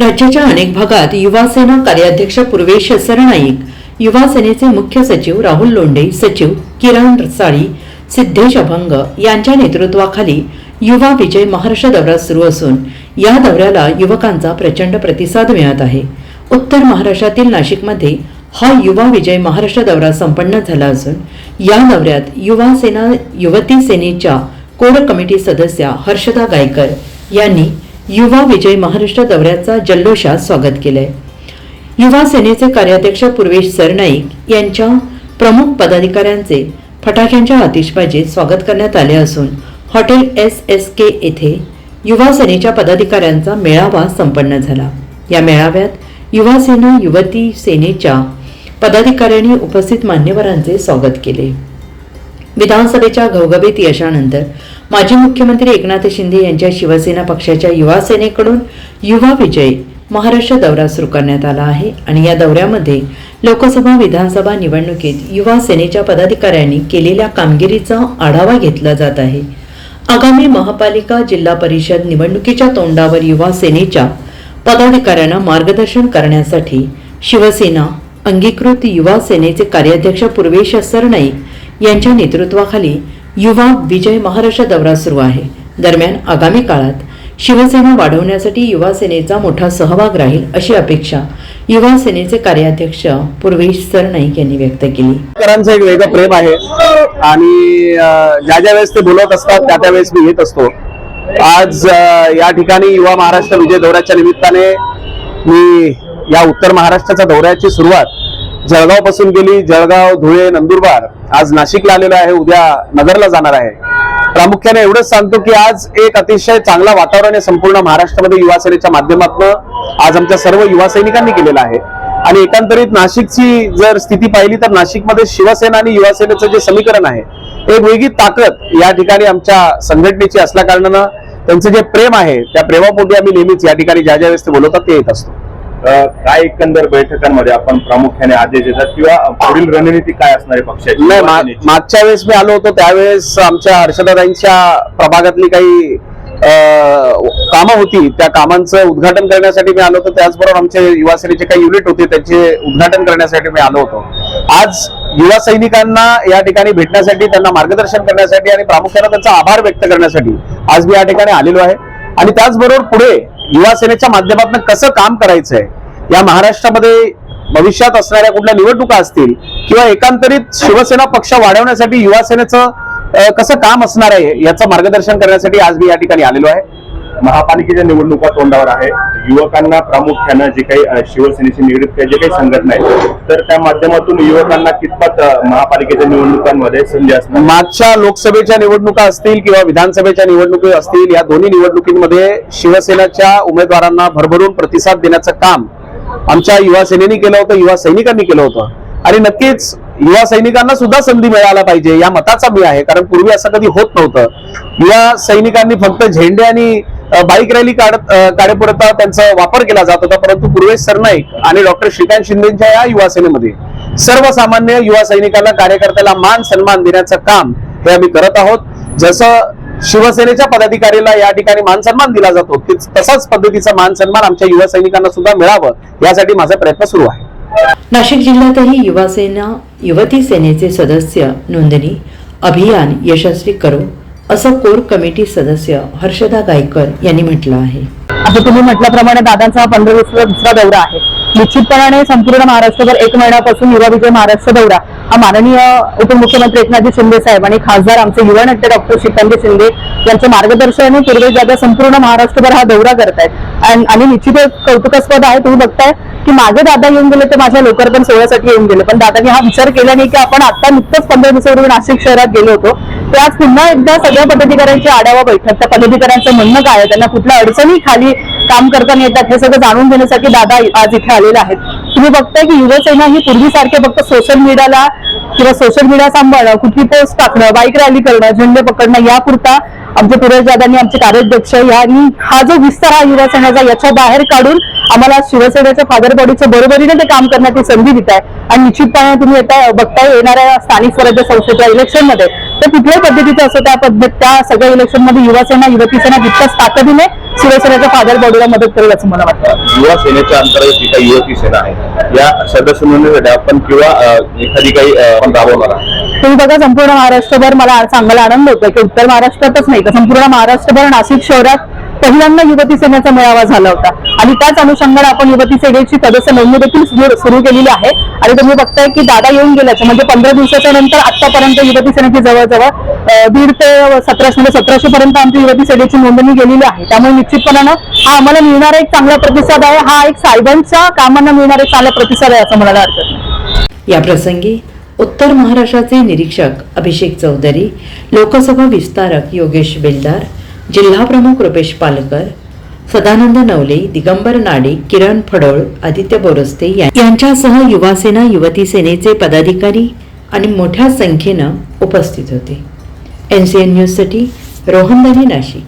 राज्याच्या अनेक भागात युवासेना कार्याध्यक्ष पूर्वेश सरनाईक युवा सेनेचे मुख्य सचिव राहुल लोंढे सचिव किरण रसाळी सिद्धेश अभंग यांच्या नेतृत्वाखाली युवा विजय महाराष्ट्र दौरा सुरू असून या दौऱ्याला युवकांचा प्रचंड प्रतिसाद मिळत आहे. उत्तर महाराष्ट्रातील नाशिकमध्ये हा युवा विजय महाराष्ट्र दौरा संपन्न झाला असून या दौऱ्यात युवा सेना युवती सेनेच्या कोर कमिटी सदस्या हर्षदा गायकर यांनी युवा विजय महाराष्ट्र दौऱ्याचा जल्लोषात स्वागत केलंय. युवा सेनेचे कार्याध्यक्ष पूर्वेश सरनाईक यांच्या प्रमुख पदाधिकाऱ्यांचे फटाक्यांच्या आतिषबाजीत स्वागत करण्यात आले असून हॉटेल एस एस के येथे युवा सेनेच्या पदाधिकाऱ्यांचा मेळावा संपन्न झाला. या मेळाव्यात युवा सेना युवती सेनेच्या पदाधिकाऱ्यांनी उपस्थित मान्यवरांचे स्वागत केले. विधानसभेच्या घवघवीत यशानंतर माजी मुख्यमंत्री एकनाथ शिंदे यांच्या शिवसेना पक्षाच्या युवा सेनेकडून युवा विजय महाराष्ट्र दौरा सुरू करण्यात आला आहे. आणि या दौऱ्यामध्ये लोकसभा विधानसभा निवडणुकीत युवा सेनेच्या पदाधिकाऱ्यांनी केलेल्या कामगिरीचा आढावा घेतला जात आहे. आगामी महापालिका जिल्हा परिषद निवडणुकीच्या तोंडावर युवा सेनेच्या पदाधिकाऱ्यांना मार्गदर्शन करण्यासाठी शिवसेना अंगीकृत युवा सेनेचे कार्याध्यक्ष पूर्वेश सरनाईक यांच्या नेतृत्वाखाली युवा विजय महाराष्ट्र दौरा सुरू आहे. दरम्यान आगामी काळात शिवसेना वाढवण्यासाठी युवा सेनेचा मोठा सहभाग राहील अशी अपेक्षा युवा सेनेचे कार्याध्यक्ष पूर्वेश सरनाईक यांनी व्यक्त केली. एक वेगळं प्रेम आहे. आणि ज्या ज्या वेळेस ते बोलत असतात त्या त्या वेळेस मी येत असतो. आज या ठिकाणी युवा महाराष्ट्र विजय दौऱ्याच्या निमित्ताने मी या उत्तर महाराष्ट्राच्या दौऱ्याची सुरुवात जळगावपासून गेली जळगाव धुळे नंदुरबार. आज नाशिकला आलेलो आहे उद्या नगरला जाणार आहे. प्रामुख्याने एवढंच सांगतो की आज एक अतिशय चांगला वातावरण आहे संपूर्ण महाराष्ट्रामध्ये युवा सेनेच्या माध्यमातून. आज आमच्या सर्व युवा सैनिकांनी केलेलं आहे. आणि एकंदरीत नाशिकची जर स्थिती पाहिली तर नाशिकमध्ये शिवसेना आणि युवा सेनेचं जे समीकरण आहे एक वेगळी ताकद या ठिकाणी आमच्या संघटनेची असल्या कारणानं त्यांचं जे प्रेम आहे त्या प्रेमापोटी आम्ही नेहमीच या ठिकाणी ज्या ज्या वेळेस ते बोलवतात ते येत असतो. काय एकंदर बैठकांमध्ये आपण प्रामुख्याने आदेश देतात किंवा पुढील रणनीती काय असणार आहे पक्षाची? नाही युवासेनेची? मागच्या वेळेस मी आलो होतो त्यावेळेस आमच्या हर्षदादांच्या प्रभागातली काही कामं होती त्या कामांचं उद्घाटन करण्यासाठी मी आलो होतो त्याचबरोबर आमचे युवा सेनेचे काही युनिट होते त्याचे उद्घाटन करण्यासाठी मी आलो होतो. आज युवा सैनिकांना या ठिकाणी भेटण्यासाठी त्यांना मार्गदर्शन करण्यासाठी आणि प्रामुख्याने त्यांचा आभार व्यक्त करण्यासाठी आज मी या ठिकाणी आलेलो आहे. आणि त्याचबरोबर पुढे युवा सेनेच्या माध्यमातून कसं काम करायचंय? या महाराष्ट्रामध्ये भविष्यात असणाऱ्या कुठल्या निवडणुका असतील किंवा एकांतरित शिवसेना पक्ष वाढवण्यासाठी युवा सेनेचं कसं काम असणार आहे याचं मार्गदर्शन करण्यासाठी आज मी या ठिकाणी आलेलो आहे. महापालिकेच्या निवडणुका तोंडावर आहे. युवकांना प्रामुख्यानं जे काही शिवसेनेशी निगडीत काही जे काही संघटना आहेत तर त्या माध्यमातून युवकांना कितपत महापालिकेच्या निवडणुकांमध्ये संधी असणार? मागच्या लोकसभेच्या निवडणुका असतील किंवा विधानसभेच्या निवडणुकी असतील या दोन्ही निवडणुकीमध्ये शिवसेनेच्या उमेदवारांना भरभरून प्रतिसाद देण्याचं काम आमच्या युवा सेनेने केलं होतं युवा सैनिकांनी केलं होतं. आणि नक्कीच युवा सैनिकांना सुद्धा संधी मिळायला पाहिजे या मताचा मी आहे. कारण पूर्वी असं कधी होत नव्हतं. युवा सैनिकांनी फक्त झेंडे आणि बाईक रॅली काढत काढेपुरता त्यांचा वापर केला जात होता परंतु पूर्वेश सरनाईक आणि डॉक्टर श्रीकांत शिंदेच्या या युवा सेनेमध्ये सर्वसामान्य युवा सैनिकांना कार्यकर्त्याला मान सन्मान देण्याचं काम हे आम्ही करत आहोत. जसं शिवसेनेच्या पदाधिकारीला या ठिकाणी मान सन्मान दिला जातो तसाच पद्धतीचा मान सन्मान आमच्या युवा सैनिकांना सुद्धा मिळावं यासाठी माझा प्रयत्न सुरू आहे. नाशिक जिल्ह्यातही युवा सेना युवती सेनेचे सदस्य नोंदणी अभियान यशस्वी करू असं कोर कमिटी सदस्य हर्षदा गायकर यांनी म्हटलं आहे. असं तुम्ही म्हटल्याप्रमाणे दादांचा हा पंधरा दिवसाचा दुसरा दौरा आहे. निश्चितपणाने संपूर्ण महाराष्ट्रभर एक महिन्यापासून युवा विजय महाराष्ट्र दौरा. हा माननीय उपमुख्यमंत्री एकनाथजी शिंदे साहेब आणि खासदार आमचे युवा नेते डॉक्टर श्रीकांत शिंदे यांच्या मार्गदर्शनाने पूर्वी जागा संपूर्ण महाराष्ट्रभर हा दौरा करतायत. आणि- आणि निश्चितच कौतुकास्पद आहे तुम्ही बघताय की मागे दादा येऊन गेले ते माझ्या लोकार्पण सोहळ्यासाठी येऊन गेले. पण दादानी हा विचार केला नाही की आपण आता नुकतंच पंधरा दिवसापूर्वी नाशिक शहरात गेलो होतो. ते पुन्हा एकदा सगळ्या पदाधिकाऱ्यांची आढावा बैठक त्या पदाधिकाऱ्यांचं म्हणणं काय आहे? त्यांना कुठल्या अडचणी खाली काम करताना येतात हे सगळं जाणून घेण्यासाठी दादा आज इथे आलेले आहेत. तुम्ही बघताय की युवसेना ही पूर्वीसारखे फक्त सोशल मीडियाला किंवा सोशल मीडिया सांभाळणं कुठली पोस्ट टाकणं बाईक रॅली करणं झेंडे पकडणं यापुरता आमचे पुरेश दादांनी आमचे कार्याध्यक्ष यांनी हा जो विस्तार हा युवासेनेचा याच्या बाहेर काढून आम्हाला शिवसेनेच्या फादर बॉडीच्या बरोबरीने ते काम करण्याची संधी देत आहे आणि निश्चितपणे तुम्ही येता बघताय येणाऱ्या स्थानिक स्वराज्य संस्थेच्या इलेक्शनमध्ये तर कुठल्याही पद्धतीचं असो त्या पद्धत त्या सगळ्या इलेक्शनमध्ये युवासेना युवती सेना तितक्याच ताकदीने शिवसेनेच्या फादर बॉडीला मदत करेल असं मला वाटतं. युवा सेनेच्या अंतर्गत जी काही युवती सेना आहे या सदस्य नोंदणीसाठी आपण किंवा एखादी काही आपण राबवणार तुम्ही बघा संपूर्ण महाराष्ट्रभर मला सांगायला आनंद होतो की उत्तर महाराष्ट्रातच नाही तर संपूर्ण महाराष्ट्रभर नाशिक शहरात पहिल्यांदा युवती सेनेचा मेळावा झाला होता. आणि त्याच अनुषंगाने आपण युवती सेनेची सदस्य नोंदणी देखील सुरू- केलेली आहे. आणि तुम्ही बघताय की दादा येऊन गेल्याच्या म्हणजे पंधरा दिवसाच्या नंतर आतापर्यंत युवती सेनेची जवळजवळ दीड ते सतराशे म्हणजे सतराशे पर्यंत आमची युवती सेनेची नोंदणी गेलेली आहे. त्यामुळे निश्चितपणानं हा आम्हाला मिळणारा एक चांगला प्रतिसाद आहे. हा एक साहेबांच्या कामांना मिळणारा एक चांगला प्रतिसाद आहे असं मला वाटतं. या प्रसंगी उत्तर महाराष्ट्राचे निरीक्षक अभिषेक चौधरी लोकसभा विस्तारक योगेश बेलदार जिल्हाप्रमुख रुपेश पालकर सदानंद नवले दिगंबर नाडे किरण फडोळ आदित्य बोरस्ते यांच्यासह युवासेना युवती सेनेचे पदाधिकारी आणि मोठ्या संख्येनं उपस्थित होते. एन सी एन न्यूजसाठी रोहनदानी नाशिक.